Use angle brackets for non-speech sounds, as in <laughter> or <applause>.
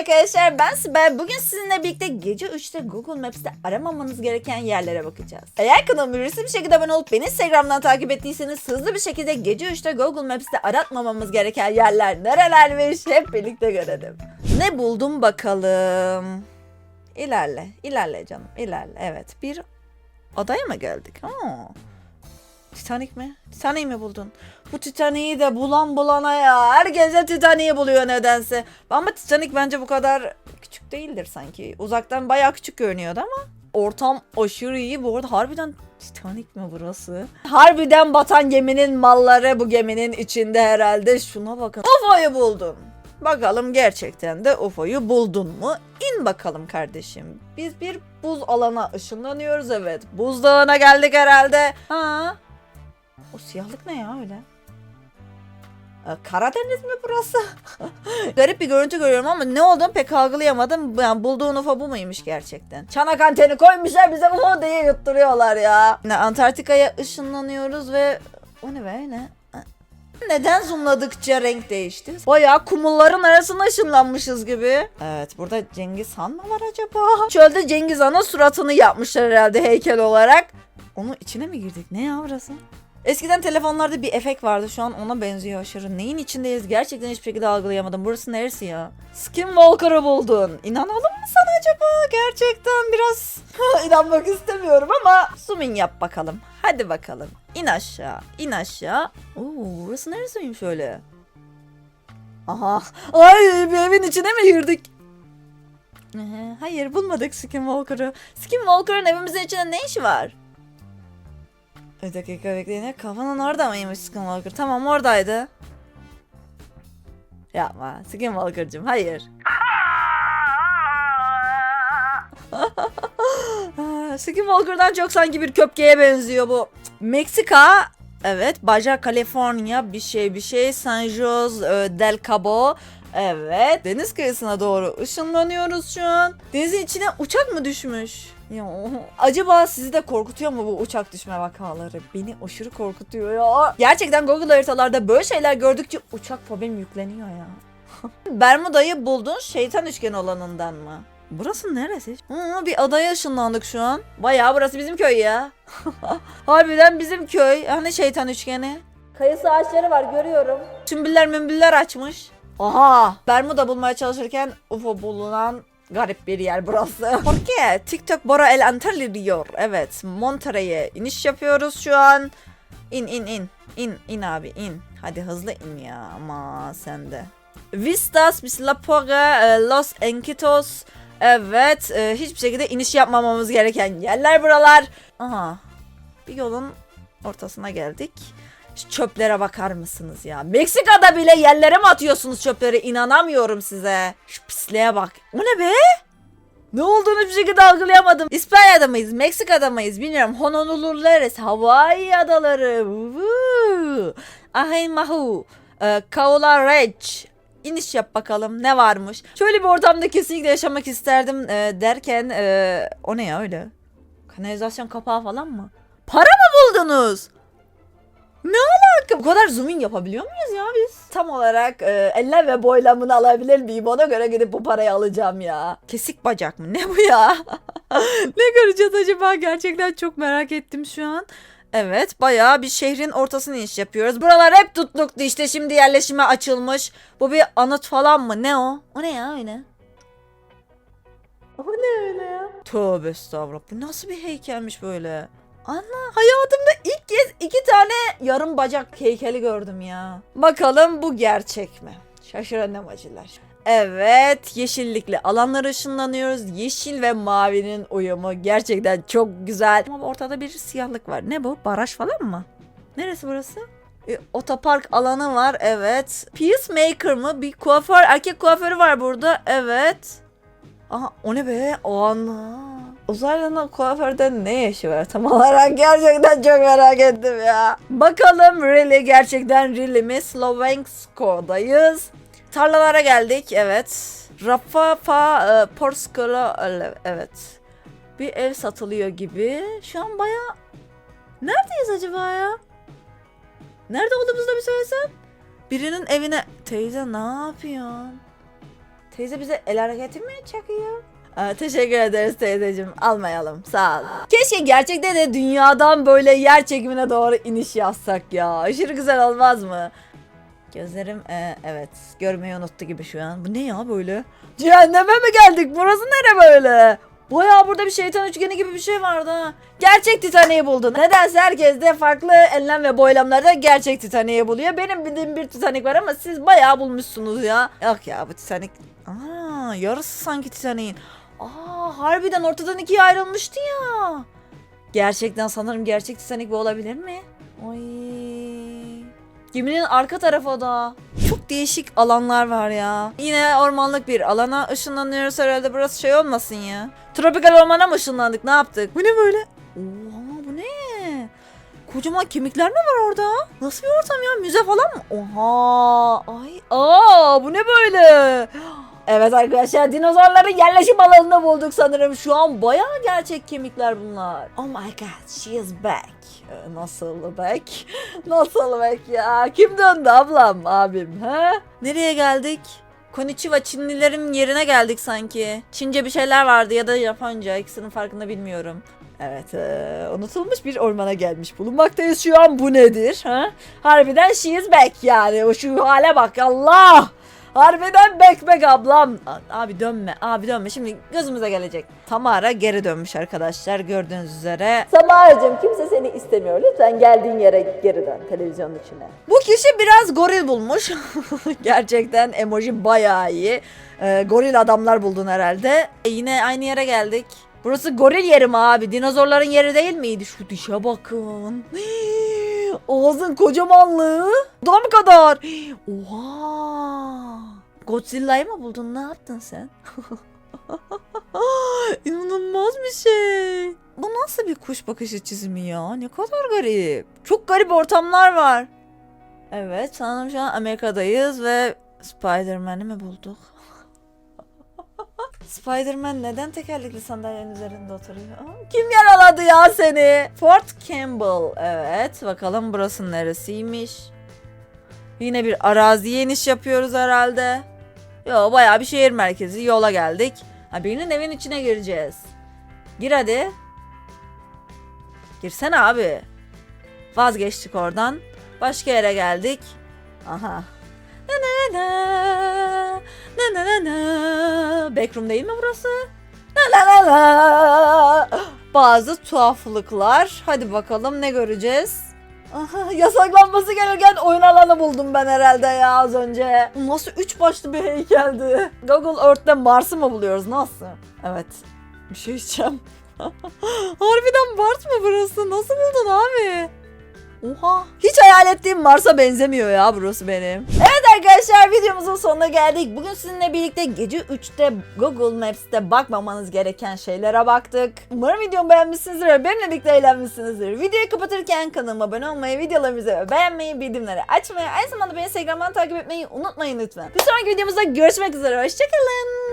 arkadaşlar ben Sibel. Bugün sizinle birlikte gece 3'te Google Maps'te aramamanız gereken yerlere bakacağız. Eğer kanalıma ücretsiz bir şekilde abone olup beni Instagram'dan takip ettiyseniz hızlı bir şekilde gece 3'te Google Maps'te aratmamamız gereken yerler nerelermiş hep birlikte görelim. Ne buldum bakalım. İlerle, ilerle canım, ilerle. Evet, bir adaya mı geldik? Aa. Titanic mi? Titanic'i mi buldun? Bu Titanic'i de bulan bulana ya. Herkes de Titanic'i buluyor nedense. Ama Titanic bence bu kadar küçük değildir sanki. Uzaktan bayağı küçük görünüyordu ama. Ortam aşırı iyi. Bu arada harbiden Titanic mi burası? Harbiden batan geminin malları bu geminin içinde herhalde. Şuna bakın. UFO'yu buldum. Bakalım gerçekten de UFO'yu buldun mu? İn bakalım kardeşim. Biz bir buz alana ışınlanıyoruz evet. Buzdağına geldik herhalde. Ha? O siyahlık ne ya öyle? Ee, Karadeniz mi burası? <laughs> Garip bir görüntü görüyorum ama ne olduğunu pek algılayamadım. Yani bulduğun UFO bu muymuş gerçekten? Çanak anteni koymuşlar bize UFO diye yutturuyorlar ya. Yine Antarktika'ya ışınlanıyoruz ve... O ne be ne? Neden zoomladıkça renk değişti? Bayağı kumulların arasına ışınlanmışız gibi. Evet burada Cengiz Han mı var acaba? Çölde Cengiz Han'ın suratını yapmışlar herhalde heykel olarak. Onun içine mi girdik? Ne ya burası? Eskiden telefonlarda bir efekt vardı şu an ona benziyor aşırı. Neyin içindeyiz gerçekten hiçbir şekilde algılayamadım. Burası neresi ya? Skinwalker'ı buldun. İnanalım mı sana acaba? Gerçekten biraz <laughs> inanmak istemiyorum ama zoom yap bakalım. Hadi bakalım. İn aşağı, in aşağı. Oo, burası neresiymiş öyle? Aha. Ay bir evin içine mi girdik? Hayır bulmadık Skinwalker'ı. Skinwalker'ın evimizin içinde ne işi var? Bir dakika bekleyin ya. Kafanın orada mıymış Skinwalker? Tamam oradaydı. Yapma Skinwalker'cığım hayır. <laughs> Skinwalker'dan çok sanki bir köpkeğe benziyor bu. Meksika Evet, Baja California bir şey bir şey San Jose e, del Cabo Evet deniz kıyısına doğru ışınlanıyoruz şu an. Denizin içine uçak mı düşmüş? Ya, acaba sizi de korkutuyor mu bu uçak düşme vakaları? Beni aşırı korkutuyor ya. Gerçekten Google haritalarda böyle şeyler gördükçe uçak fobim yükleniyor ya. <laughs> Bermuda'yı buldun şeytan üçgen olanından mı? Burası neresi? Hı, bir adaya ışınlandık şu an. Bayağı burası bizim köy ya. <laughs> Harbiden bizim köy. Hani şeytan üçgeni. Kayısı ağaçları var görüyorum. Sümbüller mümbüller açmış. Aha! Bermuda bulmaya çalışırken UFO bulunan garip bir yer burası. <laughs> Porque TikTok Bora El Antalya diyor. Evet Monterey'e iniş yapıyoruz şu an. İn in in. İn in abi in. Hadi hızlı in ya ama sen de. Vistas, Bislapora, e, Los Enquitos. Evet, e, hiçbir şekilde iniş yapmamamız gereken yerler buralar. Aha, bir yolun ortasına geldik. Çöplere bakar mısınız ya? Meksika'da bile yerlere mi atıyorsunuz çöpleri? İnanamıyorum size. Şu pisliğe bak. O ne be? Ne olduğunu bir şekilde algılayamadım. İspanya'da mıyız? Meksika'da mıyız? Bilmiyorum. Honolulu neresi? Hawaii adaları. Ahin Mahu. Ee, Kaula Ranch. İniş yap bakalım ne varmış. Şöyle bir ortamda kesinlikle yaşamak isterdim e, derken e, o ne ya öyle? Kanalizasyon kapağı falan mı? Para mı buldunuz? Ne alaka? Bu kadar zoom in yapabiliyor muyuz ya biz? Tam olarak e, enlem ve boylamını alabilir miyim? Ona göre gidip bu parayı alacağım ya. Kesik bacak mı? Ne bu ya? <laughs> ne göreceğiz acaba? Gerçekten çok merak ettim şu an. Evet bayağı bir şehrin ortasını iş yapıyoruz. Buralar hep tutluktu işte şimdi yerleşime açılmış. Bu bir anıt falan mı? Ne o? O ne ya öyle? O ne öyle ya? Tövbe estağfurullah. Bu nasıl bir heykelmiş böyle? Ana hayatımda ilk kez iki tane yarım bacak heykeli gördüm ya. Bakalım bu gerçek mi? Şaşıran amacılar. Evet yeşillikli alanlara ışınlanıyoruz. Yeşil ve mavinin uyumu gerçekten çok güzel. Ama ortada bir siyahlık var. Ne bu? Baraj falan mı? Neresi burası? E, otopark alanı var evet. Peacemaker mı? Bir kuaför, erkek kuaförü var burada. Evet. Aha o ne be? O ana. Uzaylının kuaförde ne işi var tam olarak gerçekten çok merak ettim ya. Bakalım really gerçekten really mi? Slovensko'dayız. Tarlalara geldik evet. Rafa fa e, Porskala evet. Bir ev satılıyor gibi. Şu an baya Neredeyiz acaba ya? Nerede olduğumuzu da bir söylesen. Birinin evine teyze ne yapıyorsun? Teyze bize el hareketi mi çakıyor? Teşekkür ederiz teyzeciğim. Almayalım. Sağ ol. Keşke gerçekten de dünyadan böyle yer çekimine doğru iniş yazsak ya. Aşırı güzel olmaz mı? Gözlerim e, evet görmeyi unuttu gibi şu an. Bu ne ya böyle? Cehenneme mi geldik? Burası nere böyle? Baya burada bir şeytan üçgeni gibi bir şey vardı ha. Gerçek Titanic'i buldun. Nedense herkes de farklı enlem ve boylamlarda gerçek Titanic'i buluyor. Benim bildiğim bir Titanic var ama siz bayağı bulmuşsunuz ya. Yok ya bu Titanic. Aa yarısı sanki Titanic'in. Aa harbiden ortadan ikiye ayrılmıştı ya. Gerçekten sanırım gerçek Titanic bu olabilir mi? Ay. Geminin arka tarafı da. Çok değişik alanlar var ya. Yine ormanlık bir alana ışınlanıyoruz herhalde. Burası şey olmasın ya. Tropikal ormana mı ışınlandık? Ne yaptık? Bu ne böyle? Oha bu ne? Kocaman kemikler mi var orada? Nasıl bir ortam ya? Müze falan mı? Oha! Ay! Aa! Bu ne böyle? Evet arkadaşlar dinozorların yerleşim alanını bulduk sanırım. Şu an bayağı gerçek kemikler bunlar. Oh my god she is back. Ee, Nasıl back? <laughs> Nasıl back ya? Kim döndü ablam abim ha? Nereye geldik? Konnichiwa Çinlilerin yerine geldik sanki. Çince bir şeyler vardı ya da Japonca ikisinin farkında bilmiyorum. Evet, eee, unutulmuş bir ormana gelmiş bulunmaktayız şu an. Bu nedir? Ha? Harbiden she is back yani. O şu hale bak Allah. Harbiden back back ablam. Abi dönme, abi dönme. Şimdi gözümüze gelecek. Tamara geri dönmüş arkadaşlar gördüğünüz üzere. Samara'cığım kimse seni istemiyor. Lütfen geldiğin yere geri dön televizyonun içine. Bu kişi biraz goril bulmuş. <laughs> Gerçekten emoji bayağı iyi. Ee, goril adamlar buldun herhalde. E, yine aynı yere geldik. Burası goril yeri mi abi? Dinozorların yeri değil miydi? Şu dişe bakın. Ağzın kocamanlığı. Daha mı kadar? Oha. Godzilla'yı mı buldun? Ne yaptın sen? <laughs> İnanılmaz bir şey. Bu nasıl bir kuş bakışı çizimi ya? Ne kadar garip. Çok garip ortamlar var. Evet sanırım şu an Amerika'dayız ve Spider-Man'i mi bulduk? <laughs> Spider-Man neden tekerlekli sandalyenin üzerinde oturuyor? Kim yaraladı ya seni? Fort Campbell. Evet bakalım burası neresiymiş? Yine bir araziye iniş yapıyoruz herhalde. Yo bayağı bir şehir merkezi yola geldik. Ha birinin evin içine gireceğiz. Gir hadi. Girsene abi. Vazgeçtik oradan. Başka yere geldik. Aha. Na na na. Na na na na. Backroom değil mi burası? Na na na na. Bazı tuhaflıklar. Hadi bakalım ne göreceğiz? Aha, yasaklanması gereken oyun alanı buldum ben herhalde ya az önce. Nasıl üç başlı bir heykeldi? Google Earth'te Mars'ı mı buluyoruz? Nasıl? Evet. Bir şey içeceğim. <laughs> Harbiden Mars mı burası? Nasıl buldun abi? Oha. Hiç hayal ettiğim Mars'a benzemiyor ya burası benim. Evet arkadaşlar videomuzun sonuna geldik. Bugün sizinle birlikte gece 3'te Google Maps'te bakmamanız gereken şeylere baktık. Umarım videomu beğenmişsinizdir ve benimle birlikte eğlenmişsinizdir. Videoyu kapatırken kanalıma abone olmayı, videolarımızı beğenmeyi, bildirimleri açmayı, aynı zamanda beni Instagram'dan takip etmeyi unutmayın lütfen. Bir sonraki videomuzda görüşmek üzere. Hoşçakalın.